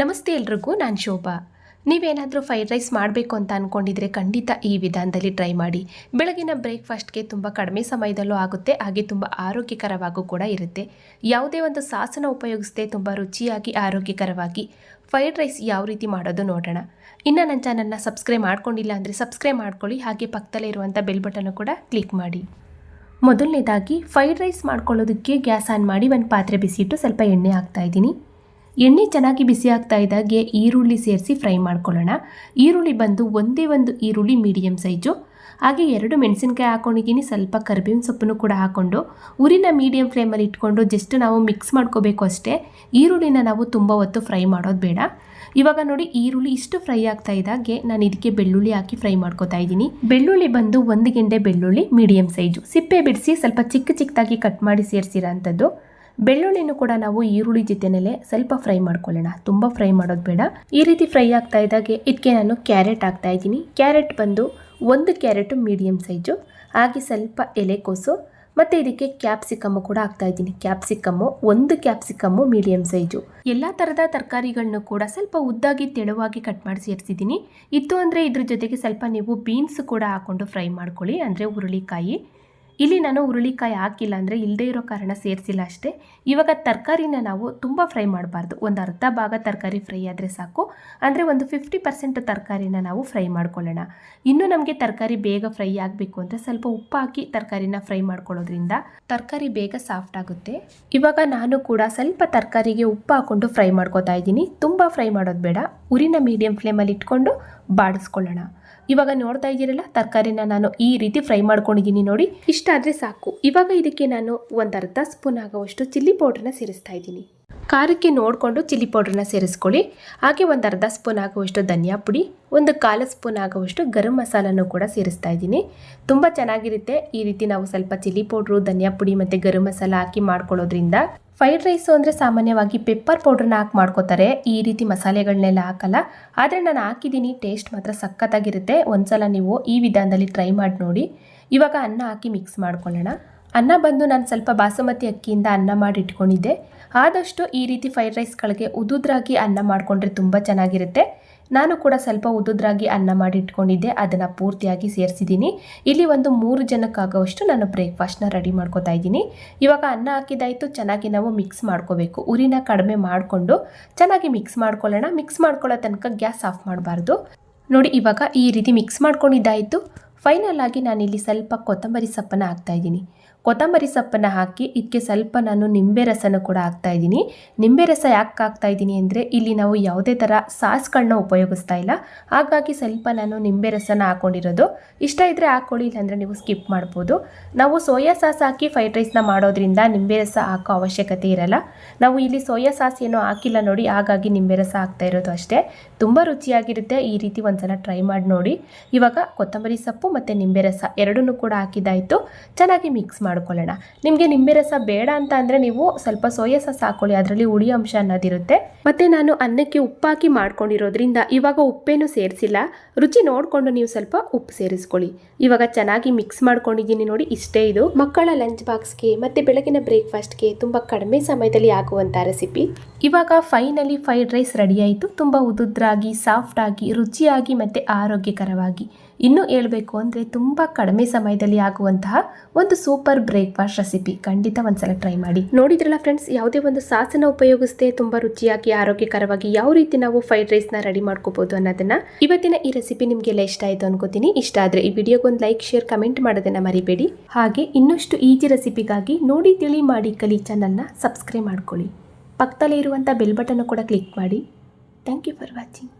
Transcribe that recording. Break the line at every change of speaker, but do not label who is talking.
ನಮಸ್ತೆ ಎಲ್ರಿಗೂ, ನಾನು ಶೋಭಾ. ನೀವೇನಾದರೂ ಫ್ರೈಡ್ ರೈಸ್ ಮಾಡಬೇಕು ಅಂತ ಅಂದ್ಕೊಂಡಿದ್ರೆ ಖಂಡಿತ ಈ ವಿಧಾನದಲ್ಲಿ ಟ್ರೈ ಮಾಡಿ. ಬೆಳಗಿನ ಬ್ರೇಕ್ಫಾಸ್ಟ್ಗೆ ತುಂಬ ಕಡಿಮೆ ಸಮಯದಲ್ಲೂ ಆಗುತ್ತೆ, ಹಾಗೆ ತುಂಬ ಆರೋಗ್ಯಕರವಾಗೂ ಕೂಡ ಇರುತ್ತೆ. ಯಾವುದೇ ಒಂದು ಸಾಸನ ಉಪಯೋಗಿಸದೆ ತುಂಬ ರುಚಿಯಾಗಿ, ಆರೋಗ್ಯಕರವಾಗಿ ಫ್ರೈಡ್ ರೈಸ್ ಯಾವ ರೀತಿ ಮಾಡೋದು ನೋಡೋಣ. ಇನ್ನು ನನ್ನ ಚಾನಲ್ನ ಸಬ್ಸ್ಕ್ರೈಬ್ ಮಾಡ್ಕೊಂಡಿಲ್ಲ ಅಂದರೆ ಸಬ್ಸ್ಕ್ರೈಬ್ ಮಾಡ್ಕೊಳ್ಳಿ, ಹಾಗೆ ಪಕ್ಕದಲ್ಲೇ ಇರುವಂಥ ಬೆಲ್ ಬಟನ್ನು ಕೂಡ ಕ್ಲಿಕ್ ಮಾಡಿ. ಮೊದಲನೇದಾಗಿ ಫ್ರೈಡ್ ರೈಸ್ ಮಾಡ್ಕೊಳ್ಳೋದಕ್ಕೆ ಗ್ಯಾಸ್ ಆನ್ ಮಾಡಿ, ಒಂದು ಪಾತ್ರೆ ಬಿಸಿಟ್ಟು ಸ್ವಲ್ಪ ಎಣ್ಣೆ ಹಾಕ್ತಾ ಇದ್ದೀನಿ. ಎಣ್ಣೆ ಚೆನ್ನಾಗಿ ಬಿಸಿ ಆಗ್ತಾ ಇದ್ದಾಗೆ ಈರುಳ್ಳಿ ಸೇರಿಸಿ ಫ್ರೈ ಮಾಡ್ಕೊಳ್ಳೋಣ. ಈರುಳ್ಳಿ ಬಂದು ಒಂದೇ ಒಂದು ಈರುಳ್ಳಿ ಮೀಡಿಯಮ್ ಸೈಜು. ಹಾಗೆ ಎರಡು ಮೆಣಸಿನ್ಕಾಯಿ ಹಾಕೊಂಡಿದ್ದೀನಿ, ಸ್ವಲ್ಪ ಕರಿಬೇವಿನ ಸೊಪ್ಪನ್ನು ಕೂಡ ಹಾಕ್ಕೊಂಡು ಉರಿನ ಮೀಡಿಯಂ ಫ್ಲೇಮಲ್ಲಿ ಇಟ್ಕೊಂಡು ಜಸ್ಟ್ ನಾವು ಮಿಕ್ಸ್ ಮಾಡ್ಕೋಬೇಕು ಅಷ್ಟೇ. ಈರುಳ್ಳಿನ ನಾವು ತುಂಬ ಹೊತ್ತು ಫ್ರೈ ಮಾಡೋದು ಬೇಡ. ಇವಾಗ ನೋಡಿ, ಈರುಳ್ಳಿ ಇಷ್ಟು ಫ್ರೈ ಆಗ್ತಾ ಇದ್ದಾಗೆ ನಾನು ಇದಕ್ಕೆ ಬೆಳ್ಳುಳ್ಳಿ ಹಾಕಿ ಫ್ರೈ ಮಾಡ್ಕೋತಾ ಇದ್ದೀನಿ. ಬೆಳ್ಳುಳ್ಳಿ ಬಂದು ಒಂದು ಗೆಂಡೆ ಬೆಳ್ಳುಳ್ಳಿ ಮೀಡಿಯಮ್ ಸೈಜು. ಸಿಪ್ಪೆ ಬಿಡಿಸಿ ಸ್ವಲ್ಪ ಚಿಕ್ಕ ಚಿಕ್ಕದಾಗಿ ಕಟ್ ಮಾಡಿ ಸೇರಿಸಿರೋ ಅಂಥದ್ದು ಬೆಳ್ಳುಳ್ಳಿನೂ ಕೂಡ ನಾವು ಈರುಳ್ಳಿ ಜೊತೆನಲ್ಲೇ ಸ್ವಲ್ಪ ಫ್ರೈ ಮಾಡ್ಕೊಳ್ಳೋಣ. ತುಂಬ ಫ್ರೈ ಮಾಡೋದು ಬೇಡ. ಈ ರೀತಿ ಫ್ರೈ ಆಗ್ತಾ ಇದ್ದಾಗೆ ಇದಕ್ಕೆ ನಾನು ಕ್ಯಾರೆಟ್ ಹಾಕ್ತಾ ಇದ್ದೀನಿ. ಕ್ಯಾರೆಟ್ ಬಂದು ಒಂದು ಕ್ಯಾರೆಟು ಮೀಡಿಯಮ್ ಸೈಜು, ಹಾಗೆ ಸ್ವಲ್ಪ ಎಲೆಕೋಸು ಮತ್ತು ಇದಕ್ಕೆ ಕ್ಯಾಪ್ಸಿಕಮ್ಮು ಕೂಡ ಹಾಕ್ತಾ ಇದ್ದೀನಿ. ಕ್ಯಾಪ್ಸಿಕಮ್ಮು, ಒಂದು ಕ್ಯಾಪ್ಸಿಕಮ್ಮು ಮೀಡಿಯಮ್ ಸೈಜು. ಎಲ್ಲ ಥರದ ತರಕಾರಿಗಳನ್ನು ಕೂಡ ಸ್ವಲ್ಪ ಉದ್ದಾಗಿ ತೆಳುವಾಗಿ ಕಟ್ ಮಾಡಿ ಸೇರಿಸಿದ್ದೀನಿ. ಇತ್ತು ಅಂದರೆ ಇದ್ರ ಜೊತೆಗೆ ಸ್ವಲ್ಪ ನೀವು ಬೀನ್ಸ್ ಕೂಡ ಹಾಕ್ಕೊಂಡು ಫ್ರೈ ಮಾಡ್ಕೊಳ್ಳಿ. ಅಂದರೆ ಹುರುಳಿಕಾಯಿ ಇಲ್ಲಿ ನಾನು ಹುರುಳಿಕಾಯಿ ಹಾಕಿಲ್ಲ ಅಂದರೆ ಇಲ್ಲದೇ ಇರೋ ಕಾರಣ ಸೇರಿಸಿಲ್ಲ ಅಷ್ಟೇ. ಇವಾಗ ತರಕಾರಿನ ನಾವು ತುಂಬ ಫ್ರೈ ಮಾಡಬಾರ್ದು. ಒಂದು ಅರ್ಧ ಭಾಗ ತರಕಾರಿ ಫ್ರೈ ಆದರೆ ಸಾಕು. ಅಂದರೆ ಒಂದು ಫಿಫ್ಟಿ ಪರ್ಸೆಂಟ್ ತರಕಾರಿನ ನಾವು ಫ್ರೈ ಮಾಡ್ಕೊಳ್ಳೋಣ. ಇನ್ನು ನಮಗೆ ತರಕಾರಿ ಬೇಗ ಫ್ರೈ ಆಗಬೇಕು ಅಂದರೆ ಸ್ವಲ್ಪ ಉಪ್ಪು ಹಾಕಿ ತರಕಾರಿನ ಫ್ರೈ ಮಾಡ್ಕೊಳ್ಳೋದ್ರಿಂದ ತರಕಾರಿ ಬೇಗ ಸಾಫ್ಟ್ ಆಗುತ್ತೆ. ಇವಾಗ ನಾನು ಕೂಡ ಸ್ವಲ್ಪ ತರಕಾರಿಗೆ ಉಪ್ಪು ಹಾಕ್ಕೊಂಡು ಫ್ರೈ ಮಾಡ್ಕೊತಾ ಇದ್ದೀನಿ. ತುಂಬ ಫ್ರೈ ಮಾಡೋದು ಬೇಡ. ಉರಿನ ಮೀಡಿಯಂ ಫ್ಲೇಮಲ್ಲಿ ಇಟ್ಕೊಂಡು ಬಾಡಿಸ್ಕೊಳ್ಳೋಣ. ಇವಾಗ ನೋಡ್ತಾ ಇದ್ದೀರಲ್ಲ, ತರಕಾರಿನ ನಾನು ಈ ರೀತಿ ಫ್ರೈ ಮಾಡ್ಕೊಂಡಿದ್ದೀನಿ ನೋಡಿ. ಇಷ್ಟ ಆದರೆ ಸಾಕು. ಇವಾಗ ಇದಕ್ಕೆ ನಾನು ಒಂದು ಅರ್ಧ ಸ್ಪೂನ್ ಆಗುವಷ್ಟು ಚಿಲ್ಲಿ ಪೌಡ್ರನ್ನ ಸೇರಿಸ್ತಾ ಇದ್ದೀನಿ. ಖಾರಕ್ಕೆ ನೋಡಿಕೊಂಡು ಚಿಲ್ಲಿ ಪೌಡ್ರನ್ನ ಸೇರಿಸ್ಕೊಳ್ಳಿ. ಹಾಗೆ ಒಂದು ಅರ್ಧ ಸ್ಪೂನ್ ಆಗುವಷ್ಟು ಧನಿಯಾ ಪುಡಿ, ಒಂದು ಕಾಲು ಸ್ಪೂನ್ ಆಗುವಷ್ಟು ಗರಂ ಮಸಾಲನೂ ಕೂಡ ಸೇರಿಸ್ತಾ ಇದ್ದೀನಿ. ತುಂಬ ಚೆನ್ನಾಗಿರುತ್ತೆ ಈ ರೀತಿ ನಾವು ಸ್ವಲ್ಪ ಚಿಲ್ಲಿ ಪೌಡ್ರು, ಧನಿಯಾ ಪುಡಿ ಮತ್ತು ಗರಂ ಮಸಾಲ ಹಾಕಿ ಮಾಡ್ಕೊಳ್ಳೋದ್ರಿಂದ. ಫ್ರೈಡ್ ರೈಸು ಅಂದರೆ ಸಾಮಾನ್ಯವಾಗಿ ಪೆಪ್ಪರ್ ಪೌಡ್ರನ್ನ ಹಾಕಿ ಮಾಡ್ಕೋತಾರೆ. ಈ ರೀತಿ ಮಸಾಲೆಗಳನ್ನೆಲ್ಲ ಹಾಕಲ್ಲ. ಆದರೆ ನಾನು ಹಾಕಿದ್ದೀನಿ, ಟೇಸ್ಟ್ ಮಾತ್ರ ಸಖತ್ತಾಗಿರುತ್ತೆ. ಒಂದು ಸಲ ನೀವು ಈ ವಿಧಾನದಲ್ಲಿ ಟ್ರೈ ಮಾಡಿ ನೋಡಿ. ಇವಾಗ ಅನ್ನ ಹಾಕಿ ಮಿಕ್ಸ್ ಮಾಡ್ಕೊಳ್ಳೋಣ. ಅನ್ನ ಬಂದು ನಾನು ಸ್ವಲ್ಪ ಬಾಸುಮತಿ ಅಕ್ಕಿಯಿಂದ ಅನ್ನ ಮಾಡಿ ಇಟ್ಕೊಂಡಿದ್ದೆ. ಆದಷ್ಟು ಈ ರೀತಿ ಫ್ರೈಡ್ ರೈಸ್ಗಳಿಗೆ ಉದುದ್ರಾಗಿ ಅನ್ನ ಮಾಡಿಕೊಂಡ್ರೆ ತುಂಬ ಚೆನ್ನಾಗಿರುತ್ತೆ. ನಾನು ಕೂಡ ಸ್ವಲ್ಪ ಉದುದ್ರಾಗಿ ಅನ್ನ ಮಾಡಿ ಇಟ್ಕೊಂಡಿದ್ದೆ. ಅದನ್ನು ಪೂರ್ತಿಯಾಗಿ ಸೇರಿಸಿದ್ದೀನಿ. ಇಲ್ಲಿ ಒಂದು ಮೂರು ಜನಕ್ಕಾಗುವಷ್ಟು ನಾನು ಬ್ರೇಕ್ಫಾಸ್ಟ್ನ ರೆಡಿ ಮಾಡ್ಕೋತಾ ಇದ್ದೀನಿ. ಇವಾಗ ಅನ್ನ ಹಾಕಿದಾಯಿತು ಚೆನ್ನಾಗಿ ನಾವು ಮಿಕ್ಸ್ ಮಾಡ್ಕೋಬೇಕು. ಉರಿನ ಕಡಿಮೆ ಮಾಡಿಕೊಂಡು ಚೆನ್ನಾಗಿ ಮಿಕ್ಸ್ ಮಾಡ್ಕೊಳ್ಳೋಣ. ಮಿಕ್ಸ್ ಮಾಡ್ಕೊಳ್ಳೋ ತನಕ ಗ್ಯಾಸ್ ಆಫ್ ಮಾಡಬಾರ್ದು. ನೋಡಿ ಇವಾಗ ಈ ರೀತಿ ಮಿಕ್ಸ್ ಮಾಡ್ಕೊಂಡಿದ್ದಾಯಿತು. ಫೈನಲ್ ಆಗಿ ನಾನಿಲ್ಲಿ ಸ್ವಲ್ಪ ಕೊತ್ತಂಬರಿ ಸೊಪ್ಪನ್ನು ಹಾಕ್ತಾ ಇದ್ದೀನಿ. ಕೊತ್ತಂಬರಿ ಸೊಪ್ಪನ್ನು ಹಾಕಿ ಇದಕ್ಕೆ ಸ್ವಲ್ಪ ನಾನು ನಿಂಬೆ ರಸನ ಕೂಡ ಹಾಕ್ತಾ ಇದ್ದೀನಿ. ನಿಂಬೆ ರಸ ಯಾಕೆ ಹಾಕ್ತಾ ಇದ್ದೀನಿ ಅಂದರೆ ಇಲ್ಲಿ ನಾವು ಯಾವುದೇ ಥರ ಸಾಸ್ಗಳನ್ನ ಉಪಯೋಗಿಸ್ತಾ ಇಲ್ಲ. ಹಾಗಾಗಿ ಸ್ವಲ್ಪ ನಾನು ನಿಂಬೆ ರಸನ ಹಾಕ್ಕೊಂಡಿರೋದು ಇಷ್ಟ ಇದ್ದರೆ ಹಾಕ್ಕೊಳ್ಳಿ ಇಲ್ಲಾಂದರೆ ನೀವು ಸ್ಕಿಪ್ ಮಾಡ್ಬೋದು. ನಾವು ಸೋಯಾ ಸಾಸ್ ಹಾಕಿ ಫ್ರೈಡ್ ರೈಸ್ನ ಮಾಡೋದ್ರಿಂದ ನಿಂಬೆ ರಸ ಹಾಕೋ ಅವಶ್ಯಕತೆ ಇರಲ್ಲ. ನಾವು ಇಲ್ಲಿ ಸೋಯಾ ಸಾಸ್ ಏನೋ ಹಾಕಿಲ್ಲ ನೋಡಿ, ಹಾಗಾಗಿ ನಿಂಬೆ ರಸ ಹಾಕ್ತಾ ಇರೋದು ಅಷ್ಟೇ. ತುಂಬ ರುಚಿಯಾಗಿರುತ್ತೆ, ಈ ರೀತಿ ಒಂದ್ಸಲ ಟ್ರೈ ಮಾಡಿ ನೋಡಿ. ಇವಾಗ ಕೊತ್ತಂಬರಿ ಸೊಪ್ಪು ಮತ್ತು ನಿಂಬೆ ರಸ ಎರಡನ್ನೂ ಕೂಡ ಹಾಕಿದ್ದಾಯಿತು. ಚೆನ್ನಾಗಿ ಮಿಕ್ಸ್ ಮಾಡ್ಕೊಳ್ಳೋಣ. ನಿಮಗೆ ನಿಂಬೆ ರಸ ಬೇಡ ಅಂತ ಅಂದರೆ ನೀವು ಸ್ವಲ್ಪ ಸೋಯಾ ಸಾಸ್ ಹಾಕೊಳ್ಳಿ, ಅದರಲ್ಲಿ ಹುಳಿ ಅಂಶ ಅನ್ನೋದಿರುತ್ತೆ. ಮತ್ತು ನಾನು ಅನ್ನಕ್ಕೆ ಉಪ್ಪಾಕಿ ಮಾಡ್ಕೊಂಡಿರೋದ್ರಿಂದ ಇವಾಗ ಉಪ್ಪೇನು ಸೇರಿಸಿಲ್ಲ. ರುಚಿ ನೋಡಿಕೊಂಡು ನೀವು ಸ್ವಲ್ಪ ಉಪ್ಪು ಸೇರಿಸ್ಕೊಳ್ಳಿ. ಇವಾಗ ಚೆನ್ನಾಗಿ ಮಿಕ್ಸ್ ಮಾಡ್ಕೊಂಡಿದ್ದೀನಿ ನೋಡಿ, ಇಷ್ಟೇ ಇದು. ಮಕ್ಕಳ ಲಂಚ್ ಬಾಕ್ಸ್ಗೆ ಮತ್ತು ಬೆಳಗಿನ ಬ್ರೇಕ್ಫಾಸ್ಟ್ಗೆ ತುಂಬ ಕಡಿಮೆ ಸಮಯದಲ್ಲಿ ಆಗುವಂಥ ರೆಸಿಪಿ ಇವಾಗ ಫೈನಲಿ ಫ್ರೈಡ್ ರೈಸ್ ರೆಡಿ ಆಯಿತು. ತುಂಬ ಉದುದ್ರಾಗಿ ಸಾಫ್ಟಾಗಿ ರುಚಿಯಾಗಿ ಮತ್ತು ಆರೋಗ್ಯಕರವಾಗಿ. ಇನ್ನೂ ಹೇಳಬೇಕು ಅಂದರೆ ತುಂಬ ಕಡಿಮೆ ಸಮಯದಲ್ಲಿ ಆಗುವಂತಹ ಒಂದು ಸೂಪರ್ ಬ್ರೇಕ್ಫಾಸ್ಟ್ ರೆಸಿಪಿ ಖಂಡಿತ ಒಂದ್ಸಲ ಟ್ರೈ ಮಾಡಿ. ನೋಡಿದ್ರಲ್ಲ ಫ್ರೆಂಡ್ಸ್, ಯಾವುದೇ ಒಂದು ಸಾಸನ ಉಪಯೋಗಿಸದೆ ತುಂಬ ರುಚಿಯಾಗಿ, ಆರೋಗ್ಯಕರವಾಗಿ ಯಾವ ರೀತಿ ನಾವು ಫ್ರೈಡ್ ರೈಸ್ನ ರೆಡಿ ಮಾಡ್ಕೋಬಹುದು ಅನ್ನೋದನ್ನ ಇವತ್ತಿನ ಈ ರೆಸಿಪಿ ನಿಮಗೆಲ್ಲ ಇಷ್ಟ ಆಯಿತು ಅನ್ಕೋತೀನಿ. ಇಷ್ಟ ಆದರೆ ಈ ವಿಡಿಯೋಗೊಂದು ಲೈಕ್, ಶೇರ್, ಕಮೆಂಟ್ ಮಾಡೋದನ್ನು ಮರಿಬೇಡಿ. ಹಾಗೆ ಇನ್ನಷ್ಟು ಈಜಿ ರೆಸಿಪಿಗಾಗಿ ನೋಡಿ, ತಿಳಿ, ಮಾಡಿ ಕಲಿ ಚಾನಲ್ನ ಸಬ್ಸ್ಕ್ರೈಬ್ ಮಾಡ್ಕೊಳ್ಳಿ. ಪಕ್ಕದಲ್ಲೇ ಇರುವಂಥ ಬೆಲ್ ಬಟನ್ನು ಕೂಡ ಕ್ಲಿಕ್ ಮಾಡಿ. Thank you for watching.